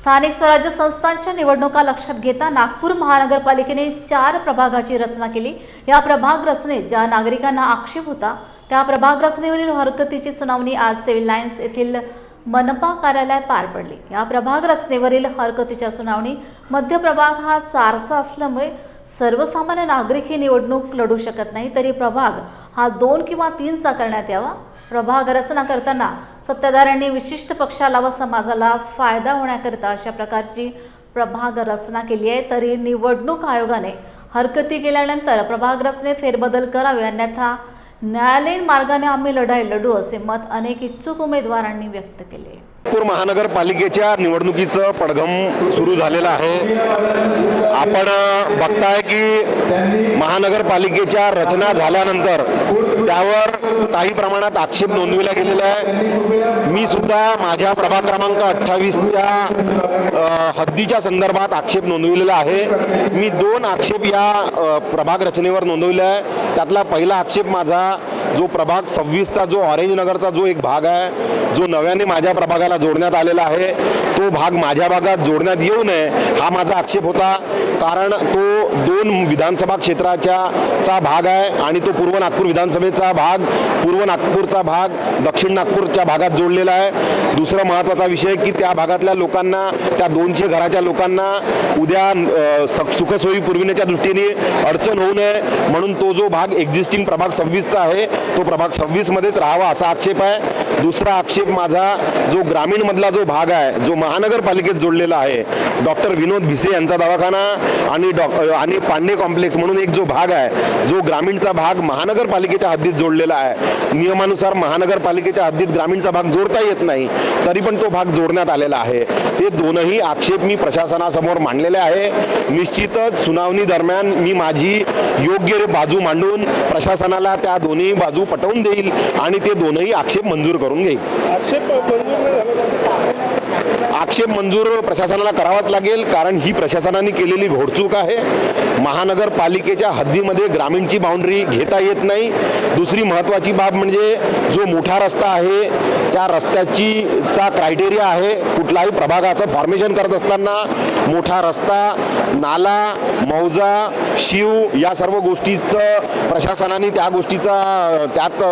स्थानिक स्वराज्य संस्थांच्या निवडणुका लक्षात घेता नागपूर महानगरपालिकेने चार प्रभागाची रचना केली. या प्रभाग रचनेत ज्या नागरिकांना आक्षेप होता त्या प्रभाग रचनेवरील हरकतीची सुनावणी आज सिव्हिल लाईन्स येथील मनपा कार्यालयात पार पडली. या प्रभाग रचनेवरील हरकतीच्या सुनावणी मध्य प्रभाग हा चारचा असल्यामुळे सर्वसामान्य नागरिक ही निवडणूक लढू शकत नाही तरी प्रभाग हा दोन किंवा तीनचा करण्यात यावा. प्रभाग रचना करताना सत्ताधाऱ्यांनी विशिष्ट पक्षाला व समाजाला फायदा होण्याकरिता अशा प्रकारची प्रभाग रचना केली आहे. तरी निवडणूक आयोगाने हरकती केल्यानंतर प्रभाग रचनेत फेरबदल करावे अन्यथा न्यायालयीन मार्गाने आम्ही लढाई लढू असे मत अनेक इच्छुक उमेदवारांनी व्यक्त केले. नागपूर महानगरपालिकेच्या निवडणुकीचं पडघम सुरू झालेलं आहे. आपण बघताय की महानगरपालिकेच्या रचना झाल्यानंतर त्यावर काही प्रमाणात आक्षेप नोंदविला गेलेला आहे. मी सुद्धा माझ्या प्रभाग क्रमांक अठ्ठावीसच्या हद्दीच्या संदर्भात आक्षेप नोंदविलेला आहे. मी दोन आक्षेप या प्रभाग रचनेवर नोंदवले आहे. त्यातला पहिला आक्षेप माझा जो प्रभाग सव्वीसचा जो ऑरेंज नगरचा जो एक भाग आहे जो नव्याने माझ्या प्रभागाला जोडण्यात आलेला आहे तो भाग माझ्या भागात जोडण्यात येऊ नये हा माझा आक्षेप होता. कारण तो दोन विधानसभा क्षेत्राच्या चा भाग आहे आणि तो पूर्व नागपूर विधानसभेचा भाग पूर्व नागपूरचा भाग दक्षिण नागपूरच्या भागात जोडलेला आहे. दुसरा महत्त्वाचा विषय की त्या भागातल्या लोकांना त्या दोनशे घराच्या लोकांना उद्या सुखसोयी पुरविण्याच्या दृष्टीने अडचण होऊ नये. म्हणून तो जो भाग एक्झिस्टिंग प्रभाग सव्वीसचा आहे तो प्रभाग सव्वीसमध्येच राहावा असा आक्षेप आहे. दुसरा आक्षेप माझा जो ग्रामीणमधला जो भाग आहे जो महानगरपालिकेत जोडलेला आहे डॉक्टर विनोद भिसे यांचा दवाखाना आणि डॉ आणि पांडे कॉम्प्लेक्स म्हणून एक जो भाग आहे जो ग्रामीणचा भाग महानगरपालिकेच्या हद्दीत जोडलेला आहे. नियमानुसार महानगरपालिकेच्या हद्दीत ग्रामीणचा भाग जोडता येत नाही तरी पण तो भाग जोडण्यात आलेला आहे. ते दोनही आक्षेप मी प्रशासनासमोर मांडलेले आहे. निश्चितच सुनावणी दरम्यान मी माझी योग्य बाजू मांडून प्रशासनाला त्या दोन्ही बाजू पटवून देईल आणि ते दोनही आक्षेप मंजूर करू करून घेईल आक्षेप मंजूर नाही झाला आक्षेप मंजूर प्रशासनाला करावाच लागेल कारण ही प्रशासनाने केलेली घोडचूक आहे. महानगरपालिकेच्या हद्दीमध्ये ग्रामीणची बाउंड्री घेता येत नाही. दुसरी महत्त्वाची बाब म्हणजे जो मोठा रस्ता आहे त्या रस्त्याची चा क्रायटेरिया आहे. कुठलाही प्रभागाचं फॉर्मेशन करत असताना मोठा रस्ता नाला मौजा शिव या सर्व गोष्टीचं प्रशासनाने त्या गोष्टीचा त्यात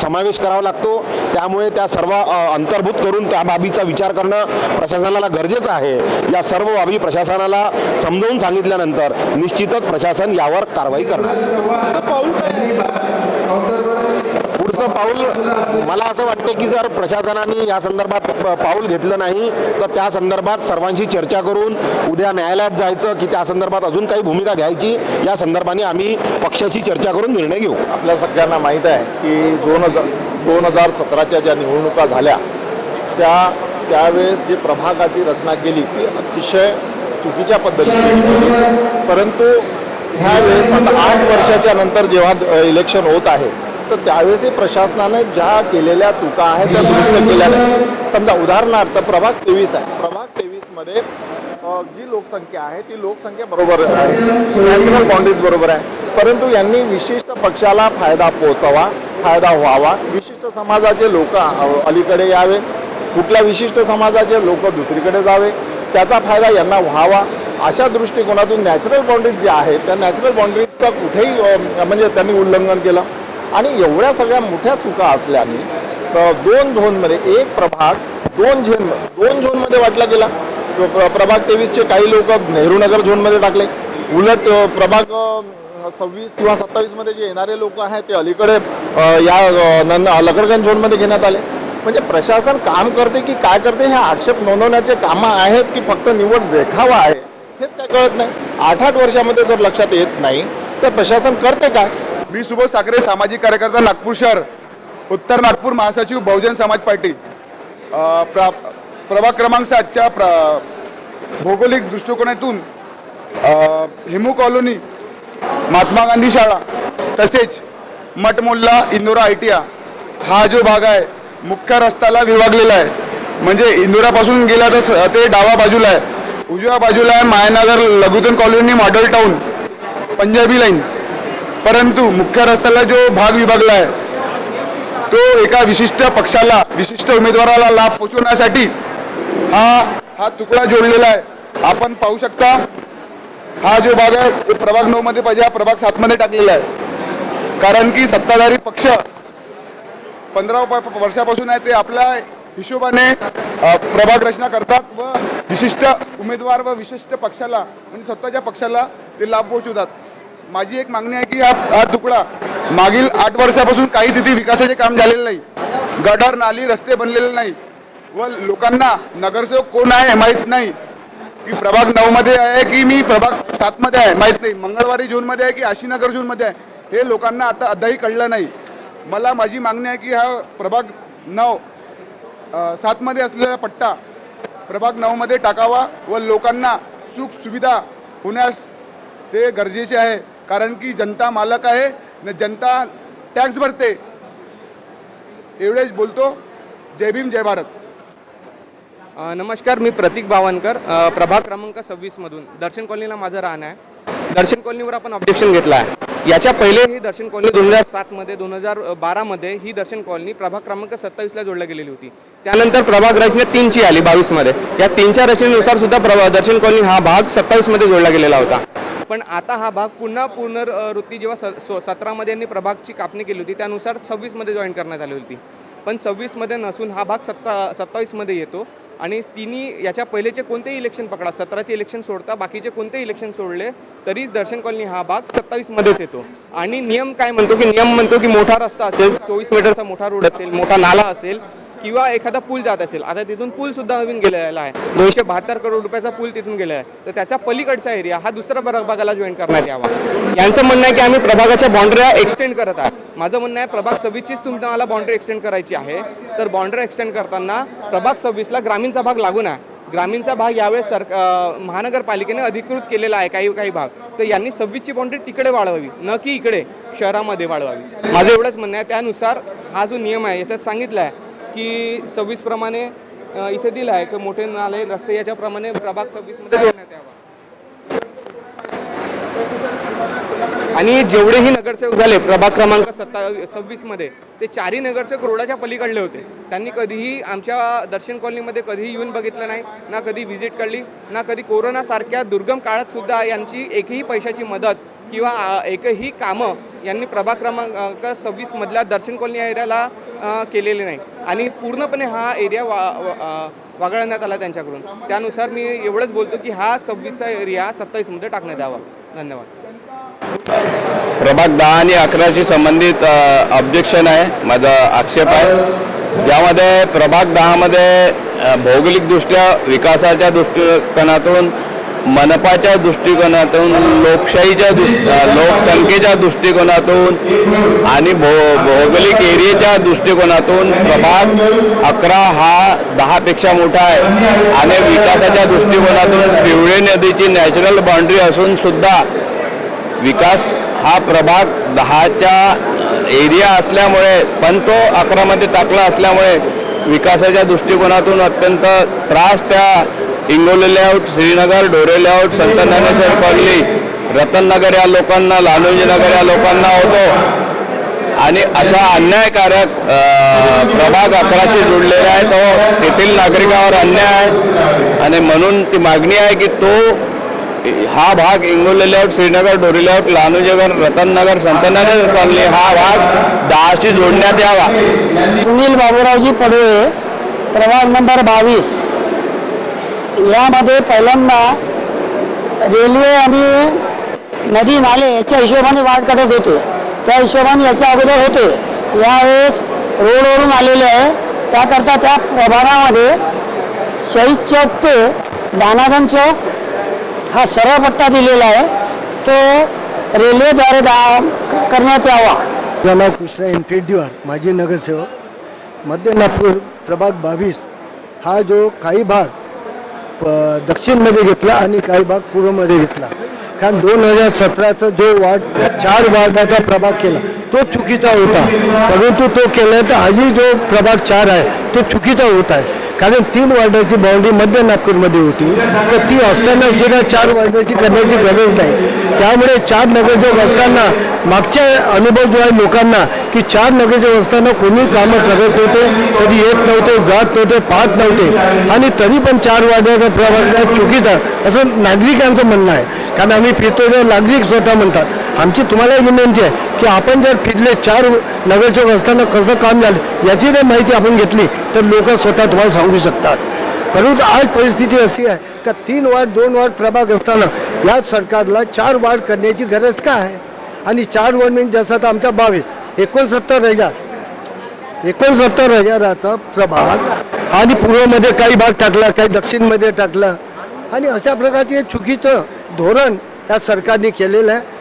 समावेश करावा लागतो. त्यामुळे त्या सर्व अंतर्भूत करून त्या बाबीचा विचार करणं प्रशासनाला गरजेचं आहे. या सर्व बाबी प्रशासनाला समजावून सांगितल्यानंतर निश्चितच प्रशासन यावर कारवाई करणार. पाऊल पाऊल मला असं वाटतं की जर प्रशासनाने या संदर्भात पाऊल घेतलं नाही तर त्या संदर्भात सर्वांशी चर्चा करून उद्या न्यायालयात जायचं की त्या संदर्भात अजून काही भूमिका घ्यायची या संदर्भाने आम्ही पक्षाशी चर्चा करून निर्णय घेऊ. आपल्या सगळ्यांना माहीत आहे की दोन हजार दोन हजार सतराच्या ज्या निवडणुका झाल्या त्या त्यावेळेस जी प्रभागाची रचना केली ती अतिशय चुकीच्या पद्धतीने परंतु ह्यावेळेस आता आठ वर्षाच्या नंतर जेव्हा इलेक्शन होत आहे तर त्यावेळेसही प्रशासनाने ज्या केलेल्या चुका आहेत त्या दुरुस्त केल्या नाही समजा उदाहरणार्थ प्रभाग तेवीस आहे. प्रभाग तेवीसमध्ये जी लोकसंख्या आहे ती लोकसंख्या बरोबर आहे. नॅचरल बाउंड्रीज बरोबर आहे. परंतु यांनी विशिष्ट पक्षाला फायदा पोहोचावा फायदा व्हावा. विशिष्ट समाजाचे लोक अलीकडे यावे. कुठल्या विशिष्ट समाजाचे लोक दुसरीकडे जावे त्याचा फायदा यांना व्हावा. अशा दृष्टिकोनातून नॅचरल बाउंड्रीज जे आहेत त्या नॅचरल बाउंड्रीजचा कुठेही म्हणजे त्यांनी उल्लंघन केलं. आणि एवढ्या सगळ्या मोठ्या चुका असल्याने दोन झोनमध्ये एक प्रभाग दोन झेन दोन झोनमध्ये वाटला गेला. प्र- प्रभाग तेवीसचे काही लोक नेहरूनगर झोनमध्ये टाकले. उलट प्रभाग सव्वीस किंवा सत्तावीसमध्ये जे येणारे लोक आहेत ते अलीकडे या नंद लकडगंज झोनमध्ये घेण्यात आले. म्हणजे प्रशासन काम करते की काय करते हे आक्षेप नोंदवण्याचे कामं आहेत की फक्त निवड देखावा आहे हेच काय कळत नाही. आठ आठ वर्षामध्ये जर लक्षात येत नाही तर प्रशासन करते काय? मी सुबोध साखरे सामाजिक कार्यकर्ता नागपूर शहर उत्तर नागपूर महासचिव बहुजन समाज पार्टी. प्र प्रभाग क्रमांक सातच्या प्र भौगोलिक दृष्टिकोनातून हिमू कॉलनी महात्मा गांधी शाळा तसेच मटमोल्ला इंदोरा आय टी हा जो भाग आहे मुख्य रस्त्याला विभागलेला आहे. म्हणजे इंदोरापासून गेला तर ते डावा बाजूला आहे. उजव्या बाजूला आहे Mayanagar लघुतन colony model town Punjabi line. परंतु मुख्य रस्त्याला जो भाग विभागला आहे तो एका विशिष्ट पक्षाला विशिष्ट उमेदवाराला लाभ पोचवण्यासाठी हा हा तुकडा जोडलेला आहे. आपण पाहू शकता हा जो भाग आहे तो प्रभाग नऊ मध्ये पाहिजे हा प्रभाग सात मध्ये टाकलेला आहे. कारण की सत्ताधारी पक्ष पंधरा प- वर्षापासून आहे ते आपल्या हिशोबाने प्रभाग रचना करतात व विशिष्ट उमेदवार व विशिष्ट पक्षाला म्हणजे स्वतःच्या पक्षाला ते लाभ पोहोचवतात माझी एक मागणी आहे की हा तुकडा मागील आठ वर्षापासून काही तिथे विकासाचे काम झालेलं नाही. गटार नाली रस्ते बनलेले नाही. व लोकांना नगरसेवक कोण आहे माहीत नाही. की प्रभाग नऊ मध्ये आहे की मी प्रभाग सात मध्ये आहे माहीत नाही. मंगळवारी जून मध्ये आहे की आशीनगर जून मध्ये आहे. हे लोकांना आता अद्याही कळलं नाही. मला माझी मागणी आहे की हा प्रभाग नऊ सातमध्ये असलेला पट्टा प्रभाग नऊमध्ये टाकावा व लोकांना सुख सुविधा होण्यास ते गरजेचे आहे. कारण की जनता मालक आहे न जनता टॅक्स भरते. एवढेच बोलतो. जय भीम जय भारत. नमस्कार मी प्रतीक बावनकर प्रभाग क्रमांक सव्वीसमधून दर्शन कॉलनीला माझं राहणं आहे. दर्शन कॉलनीवर आपण ऑब्जेक्शन घेतलं आहे. याच्या पहिले ही दर्शन कॉलनी दोन हजार सातमध्ये दोन हजार बारामध्ये ही दर्शन कॉलनी प्रभाग क्रमांक सत्तावीसला जोडल्या गेलेली होती. त्यानंतर प्रभाग रचना तीनची आली बावीसमध्ये या तीनच्या रचनेनुसार सुद्धा प्रभा दर्शन कॉलनी हा भाग सत्तावीसमध्ये जोडला गेलेला होता. पण आता हा भाग पुन्हा पुनर्वृत्ती जेव्हा स सो सतरामध्ये यांनी प्रभागची कापणी केली होती त्यानुसार सव्वीसमध्ये जॉईन करण्यात आली होती. पण सव्वीसमध्ये नसून हा भाग सत्ता सत्तावीसमध्ये येतो आणि तिन्ही याच्या पहिलेचे कोणतेही इलेक्शन पकडा सतराचे इलेक्शन सोडता बाकीचे कोणतेही इलेक्शन सोडले तरी दर्शन कॉलनी हा भाग सत्तावीसमध्येच येतो. आणि नियम काय म्हणतो की नियम म्हणतो की मोठा रस्ता असेल चोवीस मीटरचा मोठा रोड असेल मोठा नाला असेल किंवा एखादा पूल जात असेल आता तिथून पूल सुद्धा नवीन गेलेला आहे. दोनशे बहात्तर करोड रुपयाचा पूल तिथून गेलेला आहे. तर त्याच्या पलीकडचा एरिया हा दुसऱ्या प्रभागाला जॉईन करण्यात यावा. यांचं म्हणणं आहे की आम्ही प्रभागाच्या बाउंड्र्या एक्सटेंड करत आहे माझं म्हणणं आहे प्रभाग सव्वीसचीच तुम्हाला बाउंड्री एक्सटेंड करायची आहे. तर बाउंड्री एक्सटेंड करताना प्रभाग सव्वीसला ग्रामीणचा भाग लागून आहे. ग्रामीणचा भाग यावेळेस सर महानगरपालिकेने अधिकृत केलेला आहे काही काही भाग. तर यांनी सव्वीसची बाउंड्री तिकडे वाढवावी न की इकडे शहरामध्ये वाढवावी. माझं एवढंच म्हणणं आहे. त्यानुसार हा जो नियम आहे याच्यात सांगितलं आहे की सव्वीस प्रमाणे अ, इथे दिलं आहे की मोठे नाले रस्ते याच्याप्रमाणे प्रभाग सव्वीसमध्ये जोडण्यात यावा. आणि जेवढेही नगरसेवक झाले प्रभाग क्रमांक सत्ता सव्वीसमध्ये ते चारही नगरसेवक रोडाच्या पलीकडले होते. त्यांनी कधीही आमच्या दर्शन कॉलनीमध्ये कधीही येऊन बघितलं नाही ना कधी व्हिजिट काढली ना कधी कोरोनासारख्या दुर्गम काळात सुद्धा यांची एकही पैशाची मदत किंवा एकही कामं यांनी प्रभाग क्रमांक सव्वीसमधल्या दर्शन कॉलनी एरियाला केलेले नाही. आणि पूर्णपणे हा एरिया वा वा- आला त्यांच्याकडून. त्यानुसार मी एवढंच बोलतो की हा सव्वीसचा एरिया सत्तावीसमध्ये टाकण्यात यावा. धन्यवाद. प्रभाग दहा आणि अकराशी संबंधित ऑब्जेक्शन आहे. माझा आक्षेप आहे. ज्यामध्ये प्रभाग दहामध्ये भौगोलिकदृष्ट्या विकासाच्या दृष्टिकोनातून मनपाच्या दृष्टिकोनातून लोकशाहीच्या लोकसंख्येच्या दृष्टिकोनातून आणि भौ भौगोलिक एरियाच्या दृष्टिकोनातून प्रभाग अकरा हा दहापेक्षा मोठा आहे. आणि विकासाच्या दृष्टिकोनातून पिवळे नदीची नॅचरल बाउंड्री असून सुद्धा विकास हा प्रभाग दहाच्या एरिया असल्यामुळे पण तो अकरामध्ये टाकला असल्यामुळे विकासाच्या दृष्टिकोनातून अत्यंत त्रास त्या इंगोली लेआउट श्रीनगर ढोरे लेआउट संत ज्ञानेश्वर कॉलनी रतननगर या लोकांना लालूजीनगर या लोकांना होतो. आणि अशा अन्यायकारक प्रभाग अकराशी जोडलेला आहे तो तेथील नागरिकावर अन्याय आहे. आणि म्हणून ती मागणी आहे की तो हा भाग इंगोली लेआउट श्रीनगर डोरी लेआउट लालूजीनगर रतननगर संतनगर कॉलनी हा भाग दहाशी जोडण्यात यावा. सुनील बाबूरावजी पडवे प्रभाग नंबर बावीस. यामध्ये पहिल्यांदा रेल्वे आणि नदी नाले याच्या हिशोबाने वाढ करत होते. त्या हिशोबाने याच्या अगोदर होते. यावेळेस रोडवरून आलेले आहे. त्याकरता त्या प्रभागामध्ये शहीद चौक ते दानाधन चौक हा सरळ पट्टा दिलेला आहे. तो रेल्वेद्वारे दा करण्यात यावा. माझं नाव कृष्णा इंटेड्युआर माजी नगरसेवक. मध्य नागपूर प्रभाग बावीस. हा जो काही भाग दक्षिणमध्ये घेतला आणि काही भाग पूर्वमध्ये घेतला. कारण दोन हजार सतराचा जो वार्ड चार वार्डाचा प्रभाग केला तो चुकीचा होता. परंतु तो केला तर आजही जो प्रभाग चार आहे तो चुकीचा होत आहे. कारण तीन वॉर्डरची बाउंड्री मध्य नागपूरमध्ये होती. तर ती असताना सुद्धा चार वॉर्डरची करण्याची गरज नाही. त्यामुळे चार नगरसेवक असताना मागच्या अनुभव जो आहे लोकांना की चार नगरसेवक असताना कोणी कामं करत होते कधी येत नव्हते जात नव्हते पाहत नव्हते. आणि तरी पण चार वॉर्डरचा प्रवास चुकीचा असं नागरिकांचं म्हणणं आहे. कारण आम्ही फिरतो नागरिक स्वतः म्हणतात. आमची तुम्हाला विनंती आहे की आपण जर फिरले चार नगरसेवक असताना कसं काम झालं याची जर माहिती आपण घेतली तर लोक स्वतः तुम्हाला सांगू शकतात. परंतु आज परिस्थिती अशी आहे का तीन वार्ड दोन वार्ड प्रभाग असताना या सरकारला चार वार्ड करण्याची गरज का आहे? आणि चार वार्ड म्हणजे जसं आता आमच्या बावीस एकोणसत्तर हजार एकोणसत्तर हजाराचा प्रभाग आणि पूर्वमध्ये काही भाग टाकला काही दक्षिणमध्ये टाकला. आणि अशा प्रकारचे चुकीचं धोरण या सरकारने केलेलं आहे.